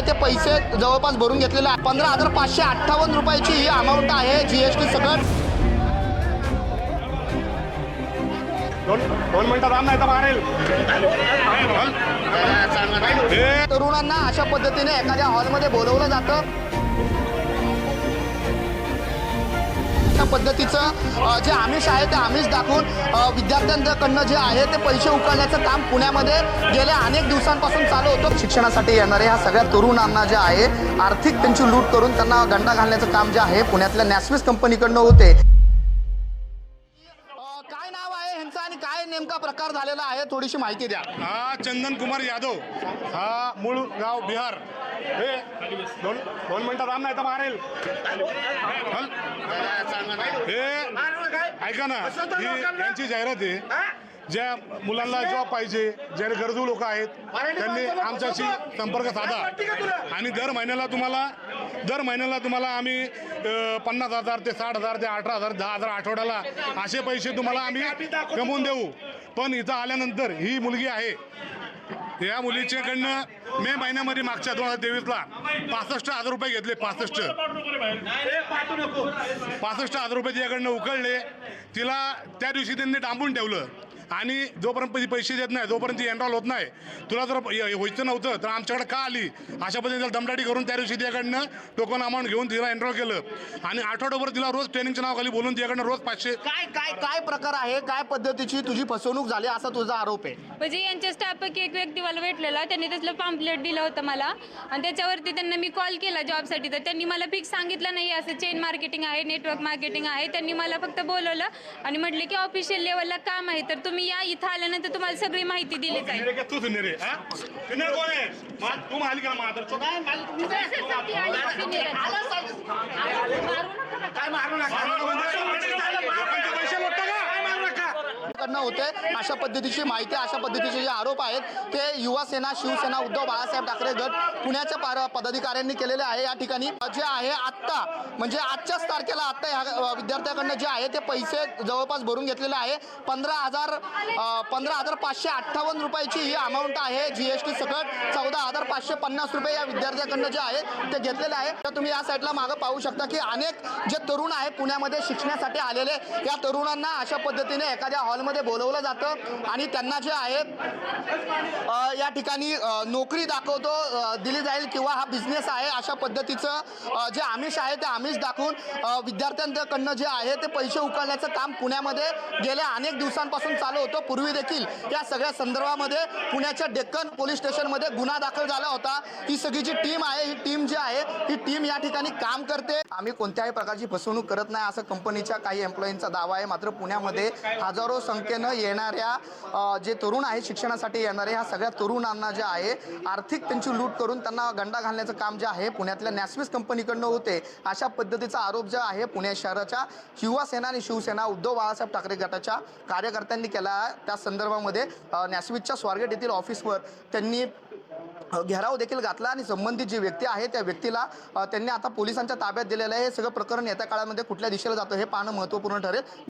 आहे. ते पैसे जवळपास भरून घेतलेले आहे. पंधरा हजार पाचशे अठ्ठावन्न रुपयाची ही अमाऊंट आहे जीएसटी सकट. दोन दोन मिनिटं राम नाही तर मारेल. तरुणांना अशा पद्धतीने एखाद्या हॉलमध्ये बोलवलं जातं. अशा पद्धतीचं जे आमिष आहे ते आमिष दाखवून विद्यार्थ्यांकडनं जे आहे ते पैसे उकळण्याचं काम पुण्यामध्ये गेल्या अनेक दिवसांपासून चालू होतं. शिक्षणासाठी येणारे ह्या सगळ्या तरुणांना जे आहे आर्थिक त्यांची लूट करून त्यांना गंडा घालण्याचं काम जे आहे पुण्यातल्या नॅशनल कंपनीकडनं होते. नेमका प्रकार झालेला आहे थोडीशी माहिती द्या. हा चंदन कुमार यादव. हा मूळ गाव बिहार. हे दोन दोन मिनिटं राम नाही तर मारेल. हल. हे ऐका ना ही यांची जाहिरात आहे. ज्या मुलांना जॉब पाहिजे जे गरजू लोक आहेत त्यांनी आमच्याशी संपर्क साधा. आणि दर महिन्याला तुम्हाला दर महिन्याला तुम्हाला आम्ही पन्नास हजार ते साठ हजार ते अठरा हजार दहा हजार आठवड्याला असे पैसे तुम्हाला आम्ही कमवून देऊ. पण इथं आल्यानंतर ही मुलगी आहे. या मुलीच्याकडनं मे महिन्यामध्ये मागच्या दोन हजार तेवीसला पासष्ट हजार रुपये घेतले पासष्ट. पासष्ट हजार रुपये तिच्याकडनं उकळले तिला त्या दिवशी त्यांनी डांबून ठेवलं. आणि जोपर्यंत ती पैसे देत नाही जोपर्यंत ती एनरॉल होत नाही तुला जर व्हायचं नव्हतं तर आमच्याकडे का आली? अशा पद्धतीने दमदाटी करून त्या दिवशी तिच्याकडनं टोकन अमाऊंट घेऊन तिला एनरॉल केलं. आणि आठवड्याभर तिला रोज ट्रेनिंगच्या नावाखाली बोलून तिच्याकडनं रोज पाचशे काय काय काय प्रकार आहे? काय पद्धतीची तुझी फसवणूक झाली? असा तुझा आरोप आहे. म्हणजे यांच्या स्टाफपैकी एक व्यक्ती मला भेटलेला. त्यांनी त्यातलं पॅम्पलेट दिलं होतं मला. आणि त्याच्यावरती त्यांना मी कॉल केला जॉबसाठी तर त्यांनी मला फिक्स सांगितलं नाही असं चेन मार्केटिंग आहे नेटवर्क मार्केटिंग आहे. त्यांनी मला फक्त बोलवलं आणि म्हटले की ऑफिशियल लेवलला काम आहे तर तुम्ही या इथं आल्यानंतर तुम्हाला सगळी माहिती दिली जाईल रे तू सुने रे हा? सुने कोण आहे? मा- तू मालिक का मात्र. लोकांचे पैसे लुटता का होते. अशा पद्धतीची माहिती अशा पद्धतीचे जे आरोप आहेत ते युवा सेना शिवसेना उद्धव बाळासाहेब ठाकरे गट पुण्याच्या पार- पदाधिकाऱ्यांनी केलेले आहे. या ठिकाणी जे आहे आत्ता म्हणजे आजच्याच तारखेला आत्ता ह्या विद्यार्थ्याकडनं जे आहे ते पैसे जवळपास भरून घेतलेले आहे. पंधरा हजार पंधरा हजार पाचशे अठ्ठावन्न रुपयाची ही अमाऊंट आहे. जीएसटी सकट चौदा हजार पाचशे पन्नास रुपये या विद्यार्थ्याकडनं जे आहे ते घेतलेले आहे. तर तुम्ही या साईडला मागं पाहू शकता की अनेक जे तरुण आहे पुण्यामध्ये शिकण्यासाठी आलेले. या तरुणांना अशा पद्धतीने एखाद्या हॉलमध्ये बोलवलं जातं आणि त्यांना जे आहे या ठिकाणी नोकरी दाखवतो दिली जाईल किंवा हा बिझनेस आहे अशा पद्धतीचं जे आमिष आहे ते आमिष दाखवून विद्यार्थ्यांकडनं जे आहे ते पैसे उकळण्याचं काम पुण्यामध्ये गेल्या अनेक दिवसांपासून चालू होतं. पूर्वी देखील या सगळ्या संदर्भामध्ये पुण्याच्या डेक्कन पोलीस स्टेशनमध्ये गुन्हा दाखल झाला होता. ही सगळी जी टीम आहे ही टीम जी आहे ही टीम या ठिकाणी काम करते. आम्ही कोणत्याही प्रकारची फसवणूक करत नाही. असं कंपनीच्या काही एम्प्लॉईंचा दावा आहे. मात्र पुण्यामध्ये हजारो संख्येनं येणाऱ्या जे तरुण आहेत शिक्षणासाठी येणारे ह्या सगळ्या तरुणांना जे आहे आर्थिक त्यांची लूट करून त्यांना गंडा घालण्याचं काम जे आहे पुण्यातल्या नॅसमिस कंपनीकडनं होते अशा पद्धतीचा आरोप जो आहे पुणे शहराच्या युवा सेना आणि शिवसेना उद्धव बाळासाहेब ठाकरे गटाच्या कार्यकर्त्यांनी केला त्या संदर्भामध्ये नॅसमिसच्या स्वारगेट येथील ऑफिसवर त्यांनी घेराव देखील घातला आणि संबंधित जी व्यक्ती आहे त्या व्यक्तीला त्यांनी आता पोलिसांच्या ताब्यात दिलेलं आहे. हे सगळं प्रकरण येत्या काळामध्ये कुठल्या दिशेला जातं हे पाहणं महत्त्वपूर्ण ठरेल.